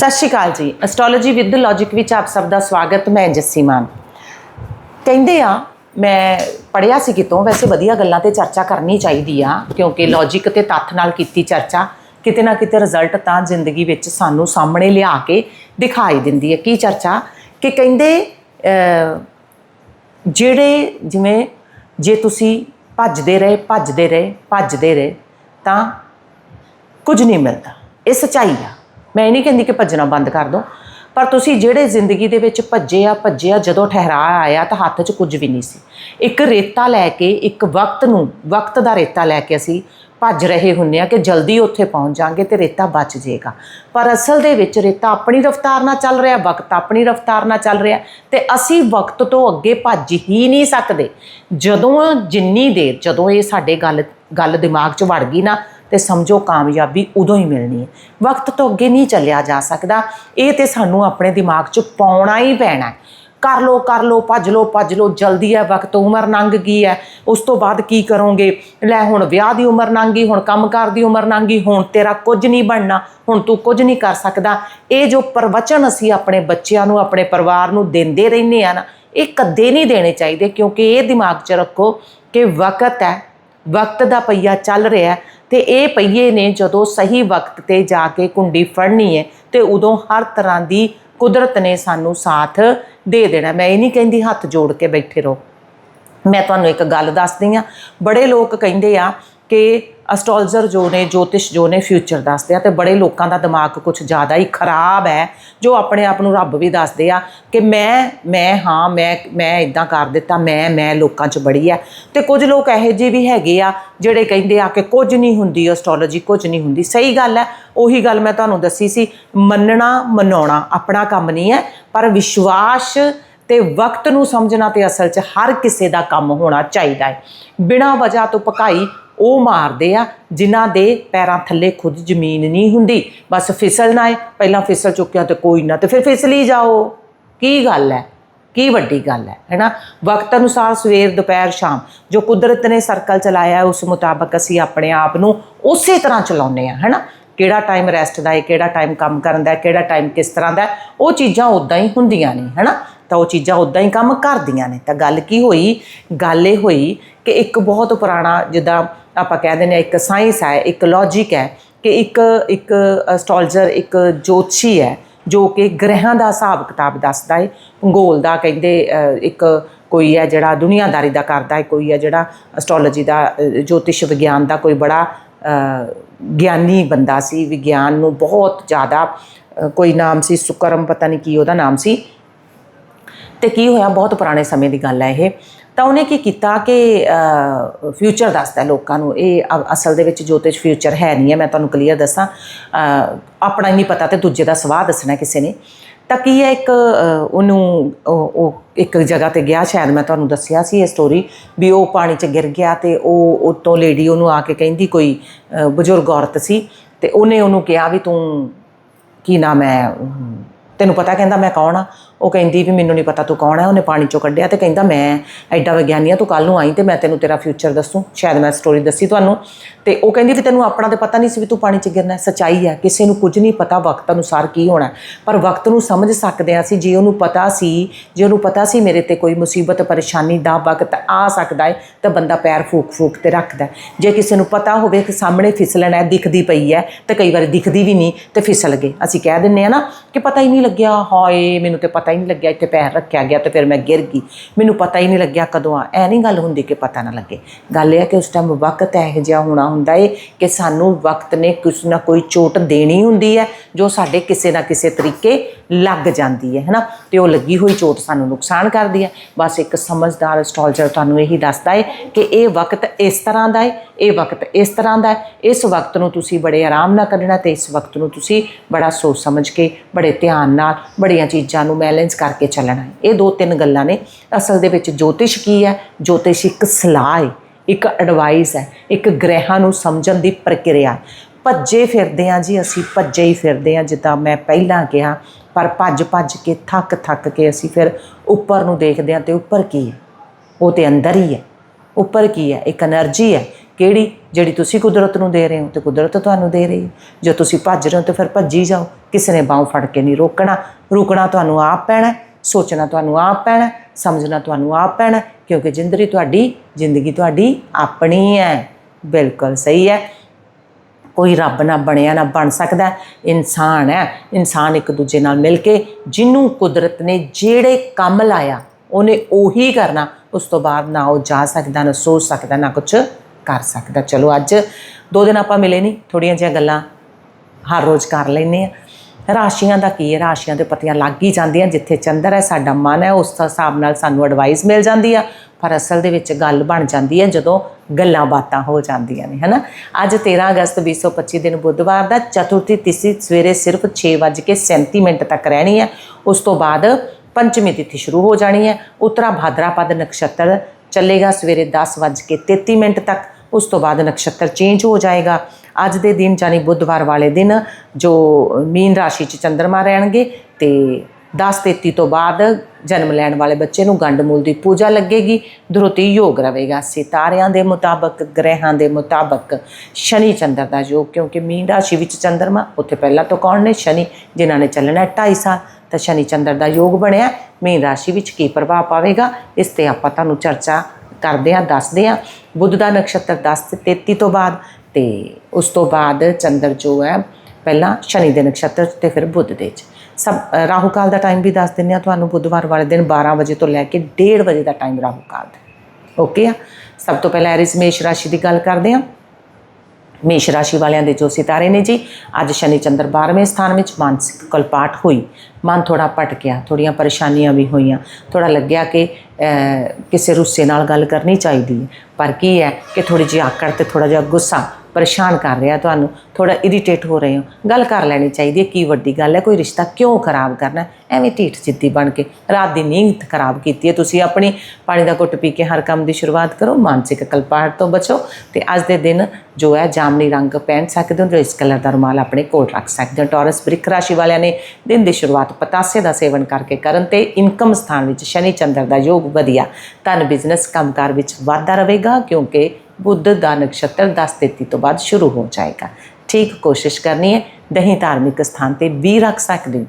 ਸਤਿ ਸ਼੍ਰੀ ਅਕਾਲ ਜੀ। Astrology with logic ਵਿੱਚ ਆਪ ਸਭ ਦਾ ਸਵਾਗਤ, ਮੈਂ ਜੱਸੀ ਮਾਨ। ਕਹਿੰਦੇ ਆ, ਮੈਂ ਪੜਿਆ ਸੀ ਕਿਤੋਂ, ਵੈਸੇ ਵਧੀਆ ਗੱਲਾਂ ਤੇ ਚਰਚਾ ਕਰਨੀ ਚਾਹੀਦੀ ਆ, ਕਿਉਂਕਿ ਲੌਜੀਕ ਤੇ ਤੱਥ ਨਾਲ ਕੀਤੀ ਚਰਚਾ, ਕਿਤੇ ਨਾ ਕਿਤੇ ਰਿਜ਼ਲਟ ਤਾਂ ਜ਼ਿੰਦਗੀ ਵਿੱਚ ਸਾਨੂੰ ਸਾਹਮਣੇ ਲਿਆ ਕੇ ਦਿਖਾਈ ਦਿੰਦੀ ਹੈ ਕੀ ਚਰਚਾ? ਕਿ ਕਹਿੰਦੇ ਜਿਹੜੇ ਜਿਵੇਂ, ਜੇ ਤੁਸੀਂ ਭੱਜਦੇ ਰਹੇ ਭੱਜਦੇ ਰਹੇ ਭੱਜਦੇ ਰਹੇ, ਤਾਂ ਕੁਝ ਨਹੀਂ ਮਿਲਦਾ। ਇਹ ਸੱਚਾਈ ਆ। ਮੈਂ ਇਹ ਨਹੀਂ ਕਹਿੰਦੀ ਕਿ ਭੱਜਣਾ ਬੰਦ ਕਰ ਦਿਓ ਪਰ ਤੁਸੀਂ ਜਿਹੜੇ ਜ਼ਿੰਦਗੀ ਦੇ ਵਿੱਚ ਭੱਜੇ ਆ ਭੱਜੇ ਆ ਜਦੋਂ ਠਹਿਰਾ ਆਇਆ ਤਾਂ ਹੱਥ 'ਚ ਕੁਝ ਵੀ ਨਹੀਂ ਸੀ। ਇੱਕ ਰੇਤਾ ਲੈ ਕੇ, ਇੱਕ ਵਕਤ ਨੂੰ, ਵਕਤ ਦਾ ਰੇਤਾ ਲੈ ਕੇ ਅਸੀਂ ਭੱਜ ਰਹੇ ਹੁੰਨੇ ਆ ਕਿ ਜਲਦੀ ਉੱਥੇ ਪਹੁੰਚ ਜਾਾਂਗੇ ਤੇ ਰੇਤਾ ਬਚ ਜਾਏਗਾ। ਪਰ ਅਸਲ ਦੇ ਵਿੱਚ ਰੇਤਾ ਆਪਣੀ ਰਫ਼ਤਾਰ ਨਾਲ ਚੱਲ ਰਿਹਾ, ਵਕਤ ਆਪਣੀ ਰਫ਼ਤਾਰ ਨਾਲ ਚੱਲ ਰਿਹਾ ਤੇ ਅਸੀਂ ਵਕਤ ਤੋਂ ਅੱਗੇ ਭੱਜ ਹੀ ਨਹੀਂ ਸਕਦੇ। ਜਦੋਂ ਜਿੰਨੀ ਦੇਰ, ਜਦੋਂ ਇਹ ਸਾਡੇ ਗੱਲ ਗੱਲ ਦਿਮਾਗ 'ਚ ਵੜ ਗਈ ਨਾ ਤੇ ਸਮਝੋ ਕਾਮਯਾਬੀ ਉਦੋਂ ਹੀ ਮਿਲਣੀ ਹੈ। ਵਕਤ ਤੋਂ ਅੱਗੇ ਨਹੀਂ ਚੱਲਿਆ ਜਾ ਸਕਦਾ। ਇਹ ਤੇ ਸਾਨੂੰ ਆਪਣੇ ਦਿਮਾਗ 'ਚ ਪਾਉਣਾ ਹੀ ਪੈਣਾ ਕਰ ਲੋ ਕਰ ਲੋ ਭੱਜ ਲੋ ਭੱਜ ਲੋ ਜਲਦੀ ਹੈ, ਵਕਤ ਉਮਰ ਲੰਘ ਗਈ ਹੈ। ਉਸ ਤੋਂ ਬਾਅਦ ਕੀ ਕਰੋਗੇ? ਲੈ ਹੁਣ ਵਿਆਹ ਦੀ ਉਮਰ ਲੰਘ ਗਈ, ਹੁਣ ਕੰਮਕਾਰ ਦੀ ਉਮਰ ਲੰਘ ਗਈ, ਹੁਣ ਤੇਰਾ ਕੁਝ ਨਹੀਂ ਬਣਨਾ, ਹੁਣ ਤੂੰ ਕੁਝ ਨਹੀਂ ਕਰ ਸਕਦਾ। ਇਹ ਜੋ ਪ੍ਰਵਚਨ ਅਸੀਂ ਆਪਣੇ ਬੱਚਿਆਂ ਨੂੰ, ਆਪਣੇ ਪਰਿਵਾਰ ਨੂੰ ਦਿੰਦੇ ਰਹਿੰਦੇ ਆ ਨਾ, ਇਹ ਕਦੇ ਨਹੀਂ ਦੇਣੇ ਚਾਹੀਦੇ ਕਿਉਂਕਿ ਇਹ ਦਿਮਾਗ 'ਚ ਰੱਖੋ ਕਿ ਵਕਤ ਹੈ ਵਕਤ ਦਾ ਪਈਆ ਚੱਲ ਰਿਹਾ ਤੇ ਇਹ ਪਈਏ ਨੇ ਜਦੋਂ ਸਹੀ ਵਕਤ ਤੇ ਜਾ ਕੇ ਕੁੰਡੀ ਫੜਨੀ ਹੈ ਤੇ ਉਦੋਂ ਹਰ ਤਰ੍ਹਾਂ ਦੀ ਕੁਦਰਤ ਨੇ ਸਾਨੂੰ ਸਾਥ ਦੇ ਦੇਣਾ। ਮੈਂ ਇਹ ਨਹੀਂ ਕਹਿੰਦੀ ਹੱਥ ਜੋੜ ਕੇ ਬੈਠੇ ਰਹੋ। ਮੈਂ ਤੁਹਾਨੂੰ ਇੱਕ ਗੱਲ ਦੱਸਦੀ ਆ ਬੜੇ ਲੋਕ ਕਹਿੰਦੇ ਆ ਕਿ ਅਸਟ੍ਰੋਲਜਰ ਜੋ ਨੇ, ਜੋਤਿਸ਼ ਜੋ ਨੇ ਫਿਊਚਰ ਦੱਸਦੇ ਆ ਤੇ ਬੜੇ ਲੋਕਾਂ ਦਾ ਦਿਮਾਗ ਕੁਝ ਜ਼ਿਆਦਾ ਹੀ ਖਰਾਬ ਹੈ, ਜੋ ਆਪਣੇ ਆਪ ਨੂੰ ਰੱਬ ਵੀ ਦੱਸਦੇ ਆ ਕਿ ਮੈਂ ਮੈਂ ਹਾਂ, ਮੈਂ ਮੈਂ ਇਦਾਂ ਕਰ ਦਿੱਤਾ, ਮੈਂ ਮੈਂ ਲੋਕਾਂ 'ਚ ਬੜੀ ਆ। ਤੇ ਕੁਝ ਲੋਕ ਇਹੋ ਜਿਹੇ ਵੀ ਹੈਗੇ ਆ ਜਿਹੜੇ ਕਹਿੰਦੇ ਆ ਕਿ ਕੁਝ ਨਹੀਂ ਹੁੰਦੀ ਐਸਟ੍ਰੋਲੋਜੀ ਕੁਝ ਨਹੀਂ ਹੁੰਦੀ। ਸਹੀ ਗੱਲ ਹੈ, ਉਹੀ ਗੱਲ ਮੈਂ ਤੁਹਾਨੂੰ ਦੱਸੀ ਸੀ, ਮੰਨਣਾ, ਮਨਾਉਣਾ ਆਪਣਾ ਕੰਮ ਨਹੀਂ ਹੈ, ਪਰ ਵਿਸ਼ਵਾਸ ਤੇ ਵਕਤ ਨੂੰ ਸਮਝਣਾ ਤੇ ਅਸਲ 'ਚ ਹਰ ਕਿਸੇ ਦਾ ਕੰਮ ਹੋਣਾ ਚਾਹੀਦਾ ਹੈ। ਬਿਨਾਂ ਵਜ੍ਹਾ ਤੋਂ ਪਕਾਈ ਉਹ ਮਾਰਦੇ ਆ, ਜਿਨ੍ਹਾਂ ਦੇ ਪੈਰਾਂ ਥੱਲੇ ਖੁਦ ਜ਼ਮੀਨ ਨਹੀਂ ਹੁੰਦੀ। ਬਸ ਫਿਸਲਣਾ ਹੈ ਪਹਿਲਾਂ ਫਿਸਲ ਚੁੱਕਿਆ ਤੇ ਕੋਈ ਨਾ, ਤੇ ਫਿਰ ਫਿਸਲੀ ਜਾਓ। ਕੀ ਗੱਲ ਹੈ ਕੀ ਵੱਡੀ ਗੱਲ ਹੈ ਹੈਨਾ? ਵਕਤ ਅਨੁਸਾਰ ਸਵੇਰ, ਦੁਪਹਿਰ, ਸ਼ਾਮ, ਜੋ ਕੁਦਰਤ ਨੇ ਸਰਕਲ ਚਲਾਇਆ, ਉਸ ਮੁਤਾਬਕ ਅਸੀਂ ਆਪਣੇ ਆਪ ਨੂੰ ਉਸੇ ਤਰ੍ਹਾਂ ਚਲਾਉਂਦੇ ਆ, ਹੈਨਾ? ਕਿਹੜਾ ਟਾਈਮ ਰੈਸਟ ਦਾ ਹੈ ਕਿਹੜਾ ਟਾਈਮ ਕੰਮ ਕਰਨ ਦਾ ਹੈ ਕਿਹੜਾ ਟਾਈਮ ਕਿਸ ਤਰ੍ਹਾਂ ਦਾ ਉਹ ਚੀਜ਼ਾਂ ਉਦਾਂ ਹੀ ਹੁੰਦੀਆਂ ਨੇ, ਹੈਨਾ? ਤਾਂ ਉਹ ਚੀਜ਼ਾਂ ਉਦਾਂ ਹੀ ਕੰਮ ਕਰਦੀਆਂ ਨੇ। ਤਾਂ ਗੱਲ ਕੀ ਹੋਈ? ਗੱਲ ਇਹ ਹੋਈ ਕਿ ਇੱਕ ਬਹੁਤ ਪੁਰਾਣਾ ਜਿੱਦਾਂ ਆਪਾਂ ਕਹਿ ਦਿੰਦੇ ਹਾਂ ਇੱਕ ਸਾਇੰਸ ਹੈ, ਇੱਕ ਲੌਜੀਕ ਹੈ ਕਿ ਇੱਕ ਇੱਕ ਐਸਟ੍ਰੋਲਜਰ ਇੱਕ ਜੋਤਸ਼ੀ ਹੈ ਜੋ ਕਿ ਗ੍ਰਹਿਆਂ ਦਾ ਹਿਸਾਬ ਕਿਤਾਬ ਦੱਸਦਾ ਹੈ ਭੂਗੋਲ ਦਾ ਕਹਿੰਦੇ ਇੱਕ ਕੋਈ ਹੈ ਜਿਹੜਾ ਦੁਨੀਆਦਾਰੀ ਦਾ ਕਰਦਾ ਹੈ ਕੋਈ ਹੈ ਜਿਹੜਾ ਐਸਟ੍ਰੋਲੋਜੀ ਦਾ ਜੋਤਿਸ਼ ਵਿਗਿਆਨ ਦਾ ਕੋਈ ਬੜਾ ਗਿਆਨੀ ਬੰਦਾ ਸੀ। ਵਿਗਿਆਨ ਨੂੰ ਬਹੁਤ ਜ਼ਿਆਦਾ ਕੋਈ ਨਾਮ ਸੀ, ਸੁਕਰਮ, ਪਤਾ ਨਹੀਂ ਕੀ ਉਹਦਾ ਨਾਮ ਸੀ। ਤੇ ਕੀ ਹੋਇਆ? ਬਹੁਤ ਪੁਰਾਣੇ ਸਮੇਂ ਦੀ ਗੱਲ ਹੈ ਇਹ। ਤਾਂ ਉਹਨੇ ਕੀ ਕੀਤਾ ਕਿ ਫਿਊਚਰ ਦੱਸਦਾ ਲੋਕਾਂ ਨੂੰ, ਇਹ ਅ- ਅਸਲ ਦੇ ਵਿੱਚ ਜੋਤਿਸ਼ ਫਿਊਚਰ ਹੈ ਨਹੀਂ ਹੈ, ਮੈਂ ਤੁਹਾਨੂੰ ਕਲੀਅਰ ਦੱਸਾਂ। ਆਪਣਾ ਹੀ ਨਹੀਂ ਪਤਾ ਤੇ ਦੂਜੇ ਦਾ ਸਵਾਹ ਦੱਸਣਾ ਕਿਸੇ ਨੇ। ਤਾਂ ਕੀ ਹੈ, ਇੱਕ ਉਹਨੂੰ ਉਹ ਇੱਕ ਜਗ੍ਹਾ ਤੇ ਗਿਆ, ਸ਼ਾਇਦ ਮੈਂ ਤੁਹਾਨੂੰ ਦੱਸਿਆ ਸੀ ਇਹ ਸਟੋਰੀ ਵੀ ਉਹ ਪਾਣੀ 'ਚ ਗਿਰ ਗਿਆ ਤੇ ਉਹ ਉਤੋਂ ਲੇਡੀ ਉਹਨੂੰ ਆ ਕੇ ਕਹਿੰਦੀ ਕੋਈ ਬਜ਼ੁਰਗ ਔਰਤ ਸੀ। ਤੇ ਉਹਨੇ ਉਹਨੂੰ ਕਿਹਾ ਵੀ ਤੂੰ, ਕੀ ਨਾਮ ਹੈ, ਤੈਨੂੰ ਪਤਾ ਕਹਿੰਦਾ ਮੈਂ ਕੌਣ ਆ? ਉਹ ਕਹਿੰਦੀ ਵੀ ਮੈਨੂੰ ਨਹੀਂ ਪਤਾ ਤੂੰ ਕੌਣ ਹੈ, ਉਹਨੇ ਪਾਣੀ ਚੋਂ ਕੱਢਿਆ ਤੇ ਕਹਿੰਦਾ ਮੈਂ ਐਡਾ ਵਿਗਿਆਨੀ ਆ, ਤੂੰ ਕੱਲ ਨੂੰ ਆਈ ਤੇ ਮੈਂ ਤੈਨੂੰ ਤੇਰਾ ਫਿਊਚਰ ਦੱਸੂ। ਸ਼ਾਇਦ ਮੈਂ ਸਟੋਰੀ ਦੱਸੀ ਤੁਹਾਨੂੰ। ਤੇ ਉਹ ਕਹਿੰਦੀ ਵੀ ਤੈਨੂੰ ਆਪਣਾ ਤੇ ਪਤਾ ਨਹੀਂ ਸੀ ਵੀ ਤੂੰ ਪਾਣੀ 'ਚ ਗਿਰਨਾ ਹੈ। ਸੱਚਾਈ ਹੈ, ਕਿਸੇ ਨੂੰ ਕੁਝ ਨਹੀਂ ਪਤਾ ਵਕਤ ਅਨੁਸਾਰ ਕੀ ਹੋਣਾ ਪਰ ਵਕਤ ਨੂੰ ਸਮਝ ਸਕਦੇ ਹਾਂ ਅਸੀਂ, ਜੇ ਉਹਨੂੰ ਪਤਾ ਸੀ, ਜੇ ਉਹਨੂੰ ਪਤਾ ਸੀ ਮੇਰੇ ਤੇ ਕੋਈ ਮੁਸੀਬਤ, ਪਰੇਸ਼ਾਨੀ ਦਾ ਵਕਤ ਆ ਸਕਦਾ ਹੈ, ਤਾਂ ਬੰਦਾ ਪੈਰ ਫੂਕ ਫੂਕ ਤੇ ਰੱਖਦਾ ਜੇ ਕਿਸੇ ਨੂੰ ਪਤਾ ਹੋਵੇ ਕਿ ਸਾਹਮਣੇ ਫਿਸਲਣ ਹੈ, ਦਿਖਦੀ ਪਈ ਹੈ, ਤੇ ਕਈ ਵਾਰ ਦਿਖਦੀ ਵੀ ਨਹੀਂ ਤੇ ਫਿਸਲ ਗਏ। ਅਸੀਂ ਕਹਿ ਦਿੰਨੇ ਆ ਨਾ ਕਿ ਪਤਾ ਹੀ ਨਹੀਂ ਲੱਗਿਆ, ਹਾਏ, ਮੈਨੂੰ ਤੇ ਪਤਾ ਹੀ ਨਹੀਂ ਲੱਗਿਆ, ਇੱਥੇ ਪੈਰ ਰੱਖਿਆ ਗਿਆ ਤੇ ਫਿਰ ਮੈਂ ਗਿਰ ਗਈ। ਮੈਨੂੰ ਪਤਾ ਹੀ ਨਹੀਂ ਲੱਗਿਆ ਕਦੋਂ ਆ। ਐ ਨਹੀਂ ਗੱਲ ਹੁੰਦੀ ਕਿ ਪਤਾ ਨਾ ਲੱਗੇ। ਗੱਲ ਇਹ ਹੈ ਕਿ ਉਸ ਟਾਈਮ ਵਕਤ ਇਹੋ ਜਿਹਾ ਹੋਣਾ ਹੁੰਦਾ ਏ ਕਿ ਸਾਨੂੰ ਵਕਤ ਨੇ ਕੁਛ ਨਾ ਕੋਈ ਚੋਟ ਦੇਣੀ ਹੁੰਦੀ ਹੈ, ਜੋ ਸਾਡੇ ਕਿਸੇ ਨਾ ਕਿਸੇ ਤਰੀਕੇ ਲੱਗ ਜਾਂਦੀ ਹੈ, ਹੈਨਾ? ਤੇ ਉਹ ਲੱਗੀ ਹੋਈ ਚੋਟ ਸਾਨੂੰ ਨੁਕਸਾਨ ਕਰਦੀ ਹੈ। ਬਸ ਇੱਕ ਸਮਝਦਾਰ ਐਸਟ੍ਰੋਲਜਰ ਤੁਹਾਨੂੰ ਇਹੀ ਦੱਸਦਾ ਹੈ ਕਿ ਇਹ ਵਕਤ ਇਸ ਤਰ੍ਹਾਂ ਦਾ ਹੈ ਇਹ ਵਕਤ ਇਸ ਤਰ੍ਹਾਂ ਦਾ ਹੈ ਇਸ ਵਕਤ ਨੂੰ ਤੁਸੀਂ ਬੜੇ ਆਰਾਮ ਨਾਲ ਕੱਢਣਾ ਤੇ ਇਸ ਵਕਤ ਨੂੰ ਤੁਸੀਂ ਬੜਾ ਸੋਚ ਸਮਝ ਕੇ, ਬੜੇ ਧਿਆਨ ਨਾਲ ਬੜੀਆਂ ਚੀਜ਼ਾਂ ਨੂੰ ਮੈਂ ਬੈਲੈਂਸ ਕਰਕੇ ਚੱਲਣਾ ਹੈ। ਇਹ ਦੋ ਤਿੰਨ ਗੱਲਾਂ ਨੇ। ਅਸਲ ਦੇ ਵਿੱਚ ਜੋਤਿਸ਼ ਕੀ ਹੈ? ਜੋਤਿਸ਼ ਇੱਕ ਸਲਾਹ ਹੈ, ਇੱਕ ਐਡਵਾਈਸ ਹੈ, ਇੱਕ ਗ੍ਰਹਿਾਂ ਨੂੰ ਸਮਝਣ ਦੀ ਪ੍ਰਕਿਰਿਆ ਭੱਜੇ ਫਿਰਦੇ ਆ ਜੀ, ਅਸੀਂ ਭੱਜੇ ਹੀ ਫਿਰਦੇ ਆ ਜਿੱਦਾਂ ਮੈਂ ਪਹਿਲਾਂ ਕਿਹਾ, ਪਰ ਭੱਜ ਭੱਜ ਕੇ, ਥੱਕ ਥੱਕ ਕੇ ਅਸੀਂ ਫਿਰ ਉੱਪਰ ਨੂੰ ਦੇਖਦੇ ਆ ਤੇ ਉੱਪਰ ਕੀ ਹੈ? ਉਹ ਤੇ ਅੰਦਰ ਹੀ ਹੈ। ਉੱਪਰ ਕੀ ਹੈ? ਇੱਕ એનર્ਜੀ ਹੈ। ਕਿਹੜੀ? ਜਿਹੜੀ ਤੁਸੀਂ ਕੁਦਰਤ ਨੂੰ ਦੇ ਰਹੇ ਹੋ ਤੇ ਕੁਦਰਤ ਤੁਹਾਨੂੰ ਦੇ ਰਹੀ ਹੈ। ਜੇ ਤੁਸੀਂ ਭੱਜ ਰਹੇ ਹੋ ਤੇ ਫਿਰ ਭੱਜੀ ਜਾਓ। ਕਿਸੇ ਨੇ ਬਾਹ ਫੜ ਕੇ ਨਹੀਂ ਰੋਕਣਾ। ਰੁਕਣਾ ਤੁਹਾਨੂੰ ਆਪ ਪੈਣਾ ਸੋਚਣਾ ਤੁਹਾਨੂੰ ਆਪ ਪੈਣਾ ਸਮਝਣਾ ਤੁਹਾਨੂੰ ਆਪ ਪੈਣਾ ਕਿਉਂਕਿ ਜ਼ਿੰਦਗੀ ਤੁਹਾਡੀ ਜ਼ਿੰਦਗੀ ਤੁਹਾਡੀ ਆਪਣੀ ਹੈ। ਬਿਲਕੁਲ ਸਹੀ ਹੈ। ਕੋਈ ਰੱਬ ਨਾ ਬਣਿਆ, ਨਾ ਬਣ ਸਕਦਾ ਇਨਸਾਨ ਹੈ। ਇਨਸਾਨ ਇੱਕ ਦੂਜੇ ਨਾਲ ਮਿਲ ਕੇ ਜਿਹਨੂੰ ਕੁਦਰਤ ਨੇ ਜਿਹੜੇ ਕੰਮ ਲਾਇਆ, ਉਹਨੇ ਉਹੀ ਕਰਨਾ। ਉਸ ਤੋਂ ਬਾਅਦ ਨਾ ਉਹ ਜਾ ਸਕਦਾ, ਨਾ ਸੋਚ ਸਕਦਾ, ਨਾ ਕੁਝ ਕਰ ਸਕਦਾ। ਚਲੋ ਅੱਜ ਦੋ ਦਿਨ ਆਪਾਂ ਮਿਲੇ ਨਹੀਂ ਥੋੜੀਆਂ ਜਿਹੀਆਂ ਗੱਲਾਂ ਹਰ ਰੋਜ਼ ਕਰ ਲੈਨੇ ਆ ਰਾਸ਼ੀਆਂ ਦਾ ਕੀ ਹੈ? ਰਾਸ਼ੀਆਂ ਦੇ ਪਤੀਆਂ ਲੱਗ ਹੀ ਜਾਂਦੀਆਂ, ਜਿੱਥੇ ਚੰਦਰ ਹੈ, ਸਾਡਾ ਮਨ ਹੈ, ਉਸ ਹਿਸਾਬ ਨਾਲ ਸਾਨੂੰ ਐਡਵਾਈਸ ਮਿਲ ਜਾਂਦੀ ਆ। ਪਰ ਅਸਲ ਦੇ ਵਿੱਚ ਗੱਲ ਬਣ ਜਾਂਦੀ ਹੈ ਜਦੋਂ ਗੱਲਾਂ ਬਾਤਾਂ ਹੋ ਜਾਂਦੀਆਂ ਨੇ, ਹਨਾ? ਅੱਜ 13 ਅਗਸਤ 2025 ਦਿਨ ਬੁੱਧਵਾਰ ਦਾ, ਚਤੁਰਥੀ ਤਿਥੀ ਸਵੇਰੇ ਸਿਰਫ 6:37 ਮਿੰਟ ਤੱਕ ਰਹਿਣੀ ਹੈ। ਉਸ ਤੋਂ ਬਾਅਦ ਪੰਚਮੀ ਤਿਥੀ ਸ਼ੁਰੂ ਹੋ ਜਾਣੀ ਹੈ। ਉੱਤਰਾ ਭਾਦਰਾਪਦ ਨਕਸ਼ਤਰ ਚੱਲੇਗਾ ਸਵੇਰੇ 10:33 ਮਿੰਟ ਤੱਕ। ਉਸ ਤੋਂ ਬਾਅਦ ਨਕਸ਼ਤਰ ਚੇਂਜ ਹੋ ਜਾਏਗਾ। ਅੱਜ ਦੇ ਦਿਨ ਜਾਨੀ ਬੁੱਧਵਾਰ ਵਾਲੇ ਦਿਨ ਜੋ ਮੀਨ ਰਾਸ਼ੀ 'ਚ ਚੰਦਰਮਾ ਰਹਿਣਗੇ ਤੇ 10:33 ਤੋਂ ਬਾਅਦ ਜਨਮ ਲੈਣ ਵਾਲੇ ਬੱਚੇ ਨੂੰ ਗੰਡਮੂਲ ਦੀ ਪੂਜਾ ਲੱਗੇਗੀ। ਧਰੁਤੀ ਯੋਗ ਰਹੇਗਾ। ਸਿਤਾਰਿਆਂ ਦੇ ਮੁਤਾਬਕ, ਗ੍ਰਹਿਾਂ ਦੇ ਮੁਤਾਬਕ ਸ਼ਨੀ ਚੰਦਰ ਦਾ ਯੋਗ ਕਿਉਂਕਿ ਮੀਨ ਰਾਸ਼ੀ ਵਿੱਚ ਚੰਦਰਮਾ ਉੱਥੇ ਪਹਿਲਾਂ ਤੋਂ ਕੌਣ ਨੇ? ਸ਼ਨੀ, ਜਿਨ੍ਹਾਂ ਨੇ ਚੱਲਣਾ 2.5 ਸਾਲ। ਤਾਂ ਸ਼ਨੀ ਚੰਦਰ ਦਾ ਯੋਗ ਬਣਿਆ। ਮੀਨ ਰਾਸ਼ੀ ਵਿੱਚ ਕੀ ਪ੍ਰਭਾਵ ਪਾਵੇਗਾ ਇਸ ਤੇ ਆਪਾਂ ਤੁਹਾਨੂੰ ਚਰਚਾ ਕਰਦੇ ਹਾਂ ਦੱਸਦੇ ਹਾਂ। ਬੁੱਧ ਦਾ ਨਕਸ਼ਤਰ 10 ਤੇ 33 ਤੋਂ ਬਾਅਦ ਤੇ ਉਸ ਤੋਂ ਬਾਅਦ ਚੰਦਰ ਜੋ ਹੈ ਪਹਿਲਾਂ ਸ਼ਨੀ ਦੇ ਨਕਸ਼ਤਰ 'ਚ ਤੇ ਫਿਰ ਬੁੱਧ ਦੇ 'ਚ ਸਭ ਅ, ਰਾਹੂ ਕਾਲ ਦਾ ਟਾਈਮ ਵੀ ਦੱਸ ਦਿੰਦੇ ਆ ਤੁਹਾਨੂੰ। ਬੁੱਧਵਾਰ ਵਾਲੇ ਦਿਨ 12 ਵਜੇ ਤੋਂ ਲੈ ਕੇ 1:30 ਵਜੇ ਦਾ ਟਾਈਮ ਰਾਹੂ ਕਾਲ ਦਾ। ਓਕੇ ਆ? ਸਭ ਤੋਂ ਪਹਿਲਾਂ ਐਰਿਸ ਮੇਸ਼ ਰਾਸ਼ੀ ਦੀ ਗੱਲ ਕਰਦੇ ਹਾਂ। ਮੇਸ਼ ਰਾਸ਼ੀ ਵਾਲਿਆਂ ਦੇ ਜੋ ਸਿਤਾਰੇ ਨੇ ਜੀ, ਅੱਜ ਸ਼ਨੀ ਚੰਦਰ 12ਵੇਂ ਸਥਾਨ ਵਿੱਚ ਮਾਨਸਿਕ ਕਲਪਾਟ ਹੋਈ। ਮਨ ਥੋੜਾ ਭਟਕਿਆ ਥੋੜੀਆਂ ਪਰੇਸ਼ਾਨੀਆਂ ਵੀ ਹੋਈਆਂ। ਥੋੜਾ ਲੱਗਿਆ ਕਿ ਕਿਸੇ ਰੁੱਸੇ ਨਾਲ ਗੱਲ ਕਰਨੀ ਚਾਹੀਦੀ ਹੈ। ਪਰ ਕੀ ਹੈ ਕਿ ਥੋੜੀ ਜਿਹੀ ਆਕੜ ਤੇ ਥੋੜਾ ਜਿਹਾ ਗੁੱਸਾ ਪਰੇਸ਼ਾਨ ਕਰ ਰਿਹਾ ਤੁਹਾਨੂੰ ਥੋੜਾ ਇਰੀਟੇਟ ਹੋ ਰਹੇ ਹੋ। ਗੱਲ ਕਰ ਲੈਣੀ ਚਾਹੀਦੀ ਹੈ, ਕੀ ਵੱਡੀ ਗੱਲ ਹੈ, ਕੋਈ ਰਿਸ਼ਤਾ ਕਿਉਂ ਖਰਾਬ ਕਰਨਾ ਐਵੇਂ ਢੀਠ ਸਿੱਧੀ ਬਣ ਕੇ, ਰਾਤ ਦੀ ਨੀਂਦ ਖਰਾਬ ਕੀਤੀ ਹੈ। ਤੁਸੀਂ ਆਪਣੀ ਪਾਣੀ ਦਾ ਘੁੱਟ ਪੀ ਕੇ ਹਰ ਕੰਮ ਦੀ ਸ਼ੁਰੂਆਤ ਕਰੋ, ਮਾਨਸਿਕ ਕਲਪਾਹਟ ਤੋਂ ਬਚੋ ਤੇ ਅੱਜ ਦੇ ਦਿਨ ਜੋ ਹੈ, ਜਾਮਨੀ ਰੰਗ ਪਹਿਨ ਸਕਦੇ ਹੋ, ਜੋ ਇਸ ਕਲਰ ਦਾ ਰੁਮਾਲ ਆਪਣੇ ਕੋਲ ਰੱਖ ਸਕਦੇ ਹੋ। ਟੌਰਸ ਬ੍ਰਿਕ ਰਾਸ਼ੀ ਵਾਲਿਆਂ ਨੇ ਦਿਨ ਦੀ ਸ਼ੁਰੂਆਤ ਪਤਾਸੇ ਦਾ ਸੇਵਨ ਕਰਕੇ ਕਰਨ ਤੇ ਇਨਕਮ ਸਥਾਨ ਵਿੱਚ ਸ਼ਨੀ ਚੰਦਰ ਦਾ ਯੋਗ ਵਧੀਆ। ਧਨ ਬਿਜ਼ਨਸ ਕੰਮਕਾਰ ਵਿੱਚ ਵਾਧਾ ਰਹੇਗਾ ਕਿਉਂਕਿ ਬੁੱਧ ਦਾ ਨਕਸ਼ਤਰ 10 33 ਤੋਂ ਬਾਅਦ ਸ਼ੁਰੂ ਹੋ ਜਾਏਗਾ। ਠੀਕ ਕੋਸ਼ਿਸ਼ ਕਰਨੀ ਹੈ, ਦਹੀਂ ਧਾਰਮਿਕ ਸਥਾਨ ਤੇ ਵੀ ਰੱਖ ਸਕਦੇ ਹੋ।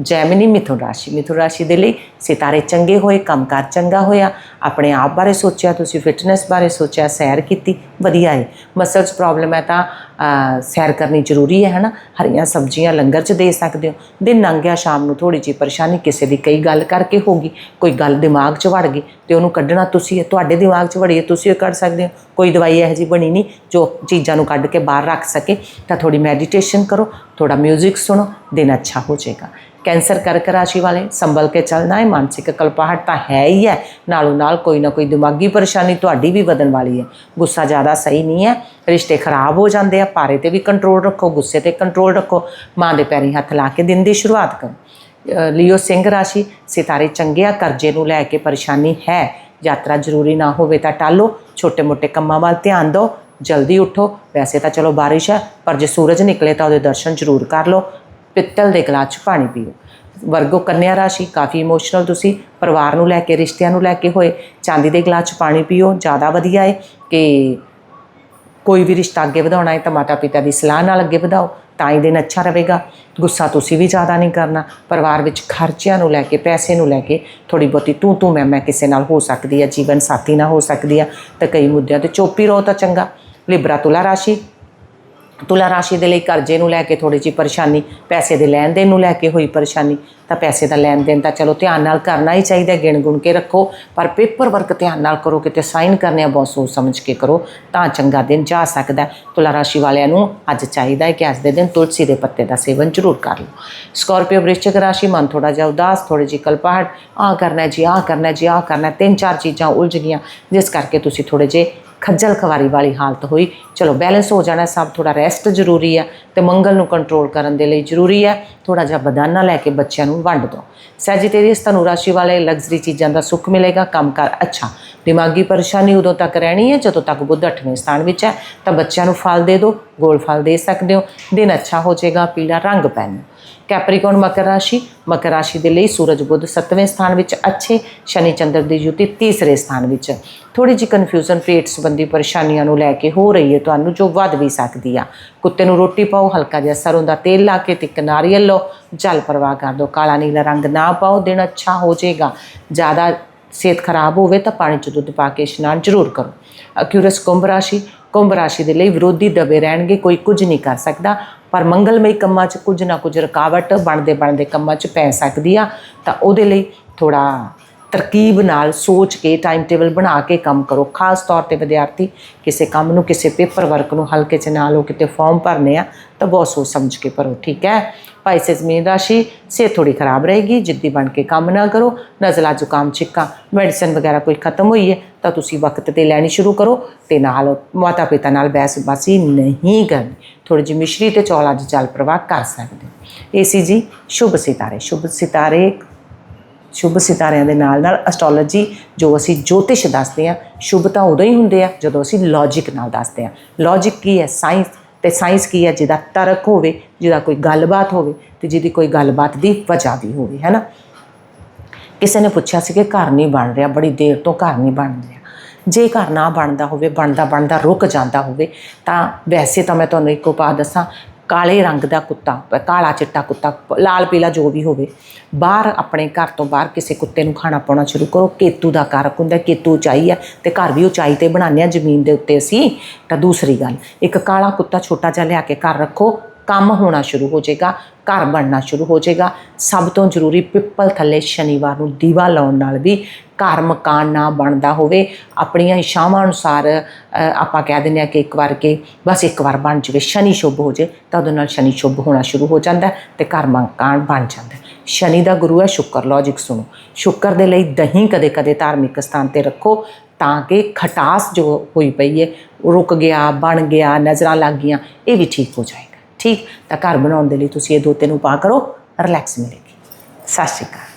ਜੈਮਨੀ ਮਿਥੁਨ ਰਾਸ਼ੀ ਮਿਥੁਨ ਰਾਸ਼ੀ ਦੇ ਲਈ ਸਿਤਾਰੇ ਚੰਗੇ ਹੋਏ, ਕੰਮਕਾਰ ਚੰਗਾ ਹੋਇਆ। ਆਪਣੇ ਆਪ ਬਾਰੇ ਸੋਚਿਆ, ਤੁਸੀਂ ਫਿਟਨੈਸ ਬਾਰੇ ਸੋਚਿਆ, ਸੈਰ ਕੀਤੀ, ਵਧੀਆ ਹੈ। ਮਸਲਸ ਪ੍ਰੋਬਲਮ ਹੈ ਤਾਂ ਸੈਰ ਕਰਨੀ ਜ਼ਰੂਰੀ ਹੈ, ਹਨਾ? ਹਰੀਆਂ ਸਬਜ਼ੀਆਂ ਲੰਗਰ 'ਚ ਦੇ ਸਕਦੇ ਹੋ। ਦਿਨ ਲੰਘ ਸ਼ਾਮ ਨੂੰ ਥੋੜੀ ਜਿਹੀ ਪਰੇਸ਼ਾਨੀ ਕਿਸੇ ਦੀ ਕਈ ਗੱਲ ਕਰਕੇ ਹੋਗੀ ਕੋਈ ਗੱਲ ਦਿਮਾਗ 'ਚ ਵੜ ਗਈ ਤੇ ਉਹਨੂੰ ਕੱਢਣਾ ਤੁਸੀਂ, ਤੁਹਾਡੇ ਦਿਮਾਗ 'ਚ ਵੜੀ ਤੁਸੀਂ ਉਹ ਕੱਢ ਸਕਦੇ ਹੋ। ਕੋਈ ਦਵਾਈ ਇਹੋ ਜਿਹੀ ਬਣੀ ਨਹੀਂ ਜੋ ਚੀਜ਼ਾਂ ਨੂੰ ਕੱਢ ਕੇ ਬਾਹਰ ਰੱਖ ਸਕੇ। ਤਾਂ ਥੋੜੀ ਮੈਡੀਟੇਸ਼ਨ ਕਰੋ ਥੋੜਾ 뮤직 ਸੁਣੋ, ਦਿਨ ਅੱਛਾ ਹੋ ਜਾਏਗਾ। ਕੈਂਸਰ ਕਰਕ ਰਾਸ਼ੀ ਵਾਲੇ ਸੰਭਲ ਕੇ ਚੱਲਣਾ ਹੈ ਮਾਨਸਿਕ ਕਲਪਾਹਟ ਤਾਂ ਹੈ ਹੀ ਹੈ। ਨਾਲੋਂ ਨਾਲ ਕੋਈ ਨਾ ਕੋਈ ਦਿਮਾਗੀ ਪਰੇਸ਼ਾਨੀ ਤੁਹਾਡੀ ਵੀ ਵਧਣ ਵਾਲੀ ਹੈ। ਗੁੱਸਾ ਜ਼ਿਆਦਾ ਸਹੀ ਨਹੀਂ ਹੈ। ਰਿਸ਼ਤੇ ਖਰਾਬ ਹੋ ਜਾਂਦੇ ਆ। ਪਾਰੇ ਤੇ ਵੀ ਕੰਟਰੋਲ ਰੱਖੋ, ਗੁੱਸੇ ਤੇ ਕੰਟਰੋਲ ਰੱਖੋ। ਮਾਂ ਦੇ ਪੈਰੀ ਹੱਥ ਲਾ ਕੇ ਦਿਨ ਦੀ ਸ਼ੁਰੂਆਤ ਕਰੋ। ਲਿਓ ਸਿੰਘ ਰਾਸ਼ੀ, ਸਿਤਾਰੇ ਚੰਗੇ ਆ, ਕਰਜ਼ੇ ਨੂੰ ਲੈ ਕੇ ਪਰੇਸ਼ਾਨੀ ਹੈ। ਯਾਤਰਾ ਜ਼ਰੂਰੀ ਨਾ ਹੋਵੇ ਤਾਂ ਟਾਲੋ। ਛੋਟੇ-ਮੋਟੇ ਕੰਮਾਂ ਵੱਲ ਧਿਆਨ ਦਿਓ। ਜਲਦੀ ਉਠੋ। ਵੈਸੇ ਤਾਂ ਚਲੋ ਬਾਰਿਸ਼ ਹੈ, ਪਰ ਜੇ ਸੂਰਜ ਨਿਕਲੇ ਤਾਂ ਉਹਦੇ ਦਰਸ਼ਨ ਜ਼ਰੂਰ ਕਰ ਲਓ। ਪਿੱਤਲ ਦੇ ਗਲਾਸ 'ਚ ਪਾਣੀ ਪੀਓ। ਵਰਗੋ ਕੰਨਿਆ ਰਾਸ਼ੀ, ਕਾਫੀ ਇਮੋਸ਼ਨਲ ਤੁਸੀਂ, ਪਰਿਵਾਰ ਨੂੰ ਲੈ ਕੇ, ਰਿਸ਼ਤਿਆਂ ਨੂੰ ਲੈ ਕੇ ਹੋਏ, ਚਾਂਦੀ ਦੇ ਗਲਾਸ 'ਚ ਪਾਣੀ ਪੀਓ, ਜ਼ਿਆਦਾ ਵਧੀਆ ਹੈ ਕਿ ਕੋਈ ਵੀ ਰਿਸ਼ਤਾ ਅੱਗੇ ਵਧਾਉਣਾ ਹੈ ਤਾਂ ਮਾਤਾ ਪਿਤਾ ਦੀ ਸਲਾਹ ਨਾਲ ਅੱਗੇ ਵਧਾਓ, ਤਾਂ ਹੀ ਦਿਨ ਅੱਛਾ ਰਹੇਗਾ। ਗੁੱਸਾ ਤੁਸੀਂ ਵੀ ਜ਼ਿਆਦਾ ਨਹੀਂ ਕਰਨਾ। ਪਰਿਵਾਰ ਵਿੱਚ ਖਰਚਿਆਂ ਨੂੰ ਲੈ ਕੇ, ਪੈਸੇ ਨੂੰ ਲੈ ਕੇ ਥੋੜੀ ਬਹੁਤੀ ਤੂੰ ਤੂੰ ਮੈਂ ਮੈਂ ਕਿਸੇ ਨਾਲ ਹੋ ਸਕਦੀ ਹੈ ਜੀਵਨ ਸਾਥੀ ਨਾਲ ਹੋ ਸਕਦੀ ਹੈ ਤਾਂ ਕਈ ਮੁੱਦਿਆਂ ਤੇ ਚੁੱਪ ਹੀ ਰਹੋ ਤਾਂ ਚੰਗਾ। ਲਿਬਰਾ ਤੁਲਾ ਰਾਸ਼ੀ ਤੁਲਾ ਰਾਸ਼ੀ ਦੇ ਲਈ ਕਰਜ਼ੇ ਨੂੰ ਲੈ ਕੇ ਥੋੜੀ ਜਿਹੀ ਪਰੇਸ਼ਾਨੀ, ਪੈਸੇ ਦੇ ਲੈਣ ਦੇਣ ਨੂੰ ਲੈ ਕੇ ਹੋਈ ਪਰੇਸ਼ਾਨੀ, ਤਾਂ ਪੈਸੇ ਦਾ ਲੈਣ ਦੇਣ ਤਾਂ ਚਲੋ ਧਿਆਨ ਨਾਲ ਕਰਨਾ ਹੀ ਚਾਹੀਦਾ, ਗਿਣ ਗੁਣ ਕੇ ਰੱਖੋ, ਪਰ ਪੇਪਰ ਵਰਕ ਧਿਆਨ ਨਾਲ ਕਰੋ, ਕਿਤੇ ਸਾਈਨ ਕਰਨੇ ਆ ਬਹੁਤ ਸੋਚ ਸਮਝ ਕੇ ਕਰੋ, ਤਾਂ ਚੰਗਾ ਦਿਨ ਜਾ ਸਕਦਾ ਤੁਲਾ ਰਾਸ਼ੀ ਵਾਲਿਆਂ ਨੂੰ ਅੱਜ ਚਾਹੀਦਾ ਹੈ ਕਿ ਅੱਜ ਦੇ ਦਿਨ ਤੁਲਸੀ ਦੇ ਪੱਤੇ ਦਾ ਸੇਵਨ ਜ਼ਰੂਰ ਕਰ ਲਓ। ਸਕਾਰਪੀਓ ਵ੍ਰਿਸ਼ਚਿਕ ਰਾਸ਼ੀ, ਮਨ ਥੋੜਾ ਜਿਹਾ ਉਦਾਸ ਥੋੜੀ ਜਿਹੀ ਕਲਪਾਹਟ ਆ ਕਰਨਾ ਜੀ ਆ ਕਰਨਾ ਜੀ ਆ ਕਰਨਾ, ਤਿੰਨ ਚਾਰ ਚੀਜ਼ਾਂ ਉਲਝ ਗਈਆਂ, ਜਿਸ ਕਰਕੇ ਤੁਸੀਂ ਥੋੜੇ ਜਿਹੇ ਖੱਜਲ ਖਵਾਰੀ ਵਾਲੀ ਹਾਲਤ ਹੋਈ। ਚਲੋ ਬੈਲੈਂਸ ਹੋ ਜਾਣਾ, ਸਭ ਥੋੜਾ ਰੈਸਟ ਜ਼ਰੂਰੀ ਹੈ ਤੇ ਮੰਗਲ ਨੂੰ ਕੰਟਰੋਲ ਕਰਨ ਦੇ ਲਈ ਜ਼ਰੂਰੀ ਹੈ ਥੋੜਾ ਜਿਹਾ ਬਦਾਨਾ ਲੈ ਕੇ ਬੱਚਿਆਂ ਨੂੰ ਵੰਡ ਦਿਓ। ਸੈਜੀਟੇਰੀਅਸ ਧਨੂ ਰਾਸ਼ੀ ਵਾਲੇ ਲਗਜ਼ਰੀ ਚੀਜ਼ਾਂ ਦਾ ਸੁੱਖ ਮਿਲੇਗਾ, ਕੰਮਕਾਰ ਅੱਛਾ। ਦਿਮਾਗੀ ਪਰੇਸ਼ਾਨੀ ਉਦੋਂ ਤੱਕ ਰਹਿਣੀ ਹੈ ਜਦੋਂ ਤੱਕ ਬੁੱਧ 8ਵੇਂ ਸਥਾਨ ਵਿੱਚ ਹੈ। ਤਾਂ ਬੱਚਿਆਂ ਨੂੰ ਫਲ ਦੇ ਦਿਓ, ਗੋਲ ਫਲ ਦੇ ਸਕਦੇ ਹੋ। ਦਿਨ ਅੱਛਾ ਹੋ ਜਾਏਗਾ, ਪੀਲਾ ਰੰਗ ਪਹਿਨੋ। ਕੈਪਰੀਕੋਨ ਮਕਰ ਰਾਸ਼ੀ ਮਕਰ ਰਾਸ਼ੀ ਦੇ ਲਈ ਸੂਰਜ ਬੁੱਧ 7ਵੇਂ ਸਥਾਨ ਵਿੱਚ ਅੱਛੇ, ਸ਼ਨੀ ਚੰਦਰ ਦੀ ਯੁਤੀ ਤੀਸਰੇ ਸਥਾਨ ਵਿੱਚ। ਥੋੜੀ ਜਿਹੀ ਕਨਫਿਊਜ਼ਨ ਪੇਟ ਸੰਬੰਧੀ ਪਰੇਸ਼ਾਨੀਆਂ ਨੂੰ ਲੈ ਕੇ ਹੋ ਰਹੀ ਹੈ ਤੁਹਾਨੂੰ ਜੋ ਵੱਧ ਵੀ ਸਕਦੀ ਆ। ਕੁੱਤੇ ਨੂੰ ਰੋਟੀ ਪਾਓ, ਹਲਕਾ ਜਿਹਾ ਸਰੋਂ ਦਾ ਤੇਲ ਲਾ ਕੇ ਤੇ ਇੱਕ ਨਾਰੀਅਲ ਲਓ। ਜਲ ਪ੍ਰਵਾਹ ਕਰ ਦਿਓ। ਕਾਲਾ ਨੀਲਾ ਰੰਗ ਨਾ ਪਾਓ, ਦਿਨ ਅੱਛਾ ਹੋ ਜਾਏਗਾ। ਜ਼ਿਆਦਾ ਸਿਹਤ ਖਰਾਬ ਹੋਵੇ ਤਾਂ ਪਾਣੀ 'ਚ ਦੁੱਧ ਪਾ ਕੇ ਇਸ਼ਨਾਨ ਜ਼ਰੂਰ ਕਰੋ। ਅਕਿਊਰਸ ਕੁੰਭ ਰਾਸ਼ੀ ਕੁੰਭ ਰਾਸ਼ੀ ਦੇ ਲਈ ਵਿਰੋਧੀ ਦਬੇ ਰਹਿਣਗੇ, ਕੋਈ ਕੁਝ ਨਹੀਂ ਕਰ ਸਕਦਾ। ਪਰ ਮੰਗਲਮਈ ਕੰਮਾਂ 'ਚ ਕੁਝ ਨਾ ਕੁਝ ਰੁਕਾਵਟ ਬਣਦੇ ਬਣਦੇ ਕੰਮਾਂ 'ਚ ਪੈ ਸਕਦੀ ਆ। ਤਾਂ ਉਹਦੇ ਲਈ ਥੋੜਾ ਤਰਕੀਬ ਨਾਲ ਸੋਚ ਕੇ ਟਾਈਮ ਟੇਬਲ ਬਣਾ ਕੇ ਕੰਮ ਕਰੋ। ਖਾਸ ਤੌਰ ਤੇ ਵਿਦਿਆਰਥੀ ਕਿਸੇ ਕੰਮ ਨੂੰ, ਕਿਸੇ ਪੇਪਰ ਵਰਕ ਨੂੰ ਹਲਕੇ 'ਚ ਨਾ ਲਓ, ਕਿਤੇ ਫਾਰਮ ਭਰਨੇ ਆ, ਤਾਂ ਬਹੁਤ ਸੋਚ ਸਮਝ ਕੇ ਭਰੋ, ਠੀਕ ਹੈ? ਪਾਈਸਸ ਮੀਨ ਰਾਸ਼ੀ, ਸਿਹਤ ਥੋੜੀ ਖਰਾਬ ਰਹੇਗੀ, ਜਿੱਦੀ ਬਣ ਕੇ ਕੰਮ ਨਾ ਕਰੋ, ਨਜ਼ਲਾ, ਜ਼ੁਕਾਮ, ਛਿੱਕਾ ਮੈਡੀਸਨ ਵਗੈਰਾ ਕੋਈ ਖਤਮ ਹੋਈ ਹੈ, ਤਾਂ ਤੁਸੀਂ ਵਕਤ ਤੇ ਲੈਣੀ ਸ਼ੁਰੂ ਕਰੋ ਤੇ ਨਾਲ ਮਾਤਾ ਪਿਤਾ ਨਾਲ ਬਹਿਸ ਬਾਸੀ ਨਹੀਂ ਕਰਨੀ। ਥੋੜੀ ਜਿਹੀ ਮਿਸ਼ਰੀ ਤੇ ਚੌਲ ਅੱਜ ਜਲ ਪ੍ਰਵਾਹ ਕਰ ਸਕਦੇ ਹੋ ਏਸੀ ਜੀ, ਸ਼ੁਭ ਸਿਤਾਰੇ ਸ਼ੁਭ ਸਿਤਾਰੇ, ਸ਼ੁਭ ਸਿਤਾਰਿਆਂ ਦੇ ਨਾਲ ਨਾਲ ਐਸਟ੍ਰੋਲੋਜੀ ਜੋ ਅਸੀਂ ਜੋਤਿਸ਼ ਦੱਸਦੇ ਆ ਸ਼ੁਭ ਤਾਂ ਉਦੋਂ ਹੀ ਹੁੰਦੇ ਆ ਜਦੋਂ ਅਸੀਂ ਲੌਜੀਕ ਨਾਲ ਦੱਸਦੇ ਆ ਲੌਜੀਕ ਕੀ ਹੈ? ਸਾਇੰਸ ਤੇ ਸਾਇੰਸ ਕੀ ਹੈ? ਜਿਹਦਾ ਤਰਕ ਹੋਵੇ, ਜਿਹਦਾ ਕੋਈ ਗੱਲਬਾਤ ਹੋਵੇ ਤੇ ਜਿਹਦੀ ਕੋਈ ਗੱਲਬਾਤ ਦੀ ਵਜ੍ਹਾ ਵੀ ਹੋਵੇ, ਹੈ ਨਾ? ਕਿਸੇ ਨੇ ਪੁੱਛਿਆ ਸੀ ਕਿ ਘਰ ਨਹੀਂ ਬਣ ਰਿਹਾ, ਬੜੀ ਦੇਰ ਤੋਂ ਘਰ ਨਹੀਂ ਬਣ ਰਿਹਾ। ਜੇ ਘਰ ਨਾ ਬਣਦਾ ਹੋਵੇ ਬਣਦਾ ਬਣਦਾ ਰੁਕ ਜਾਂਦਾ ਹੋਵੇ, ਤਾਂ ਵੈਸੇ ਤਾਂ ਮੈਂ ਤੁਹਾਨੂੰ ਇੱਕ ਉਪਾਅ ਦੱਸਾਂ ਕਾਲੇ ਰੰਗ ਦਾ ਕੁੱਤਾ ਕਾਲਾ ਚਿੱਟਾ ਕੁੱਤਾ ਲਾਲ ਪੀਲਾ ਜੋ ਵੀ ਹੋਵੇ, ਬਾਹਰ ਆਪਣੇ ਘਰ ਤੋਂ ਬਾਹਰ ਕਿਸੇ ਕੁੱਤੇ ਨੂੰ ਖਾਣਾ ਪਾਉਣਾ ਸ਼ੁਰੂ ਕਰੋ। ਕੇਤੂ ਦਾ ਕਾਰਕ ਹੁੰਦਾ, ਕੇਤੂ ਉਚਾਈ ਹੈ ਤੇ ਘਰ ਵੀ ਉਚਾਈ ਤੇ ਬਣਾਉਂਦੇ ਆ ਜ਼ਮੀਨ ਦੇ ਉੱਤੇ ਅਸੀਂ ਤਾਂ ਦੂਸਰੀ ਗੱਲ, ਇੱਕ ਕਾਲਾ ਕੁੱਤਾ ਛੋਟਾ ਜਿਹਾ ਲਿਆ ਕੇ ਘਰ ਰੱਖੋ ਕੰਮ ਹੋਣਾ ਸ਼ੁਰੂ ਹੋ ਜਾਏਗਾ, ਘਰ ਬਣਨਾ ਸ਼ੁਰੂ ਹੋ ਜਾਏਗਾ। ਸਭ ਤੋਂ ਜ਼ਰੂਰੀ ਪਿੱਪਲ ਥੱਲੇ ਸ਼ਨੀਵਾਰ ਨੂੰ ਦੀਵਾ ਲਾਉਣ ਨਾਲ ਵੀ ਘਰ ਮਕਾਨ ਨਾ ਬਣਦਾ ਹੋਵੇ। ਆਪਣੀਆਂ ਇਸ਼ਾਵਾਂ ਅਨੁਸਾਰ ਆਪਾਂ ਕਹਿ ਦਿੰਦੇ ਆ ਕਿ ਇੱਕ ਵਾਰ ਕੇ ਬਸ ਇੱਕ ਵਾਰ ਬਣ ਜਾਵੇ, ਸ਼ਨੀ ਸ਼ੁਭ ਹੋ ਜੇ ਤਾਂ ਉਹਦੇ ਨਾਲ ਸ਼ਨੀ ਸ਼ੁਭ ਹੋਣਾ ਸ਼ੁਰੂ ਹੋ ਜਾਂਦਾ ਹੈ ਤੇ ਘਰ ਮਕਾਨ ਬਣ ਜਾਂਦਾ ਸ਼ਨੀ ਦਾ ਗੁਰੂ ਹੈ, ਸ਼ੁੱਕਰ। ਲੌਜਿਕ ਸੁਣੋ। ਸ਼ੁੱਕਰ ਦੇ ਲਈ ਦਹੀਂ ਕਦੇ ਕਦੇ ਧਾਰਮਿਕ ਸਥਾਨ ਤੇ ਰੱਖੋ ਤਾਂ ਕਿ ਖਟਾਸ ਜੋ ਹੋਈ ਪਈ ਹੈ, ਰੁਕ ਗਿਆ, ਬਣ ਗਿਆ, ਨਜ਼ਰਾਂ ਲੱਗ ਗਈਆਂ, ਇਹ ਵੀ ਠੀਕ ਹੋ ਜਾਏ ਠੀਕ? ਤਾਂ ਘਰ ਬਣਾਉਣ ਦੇ ਲਈ ਤੁਸੀਂ ਇਹ ਦੋ ਤਿੰਨ ਉਪਾਅ ਕਰੋ ਰਿਲੈਕਸ ਮਿਲੇਗੀ। ਸਤਿ ਸ਼੍ਰੀ ਅਕਾਲ।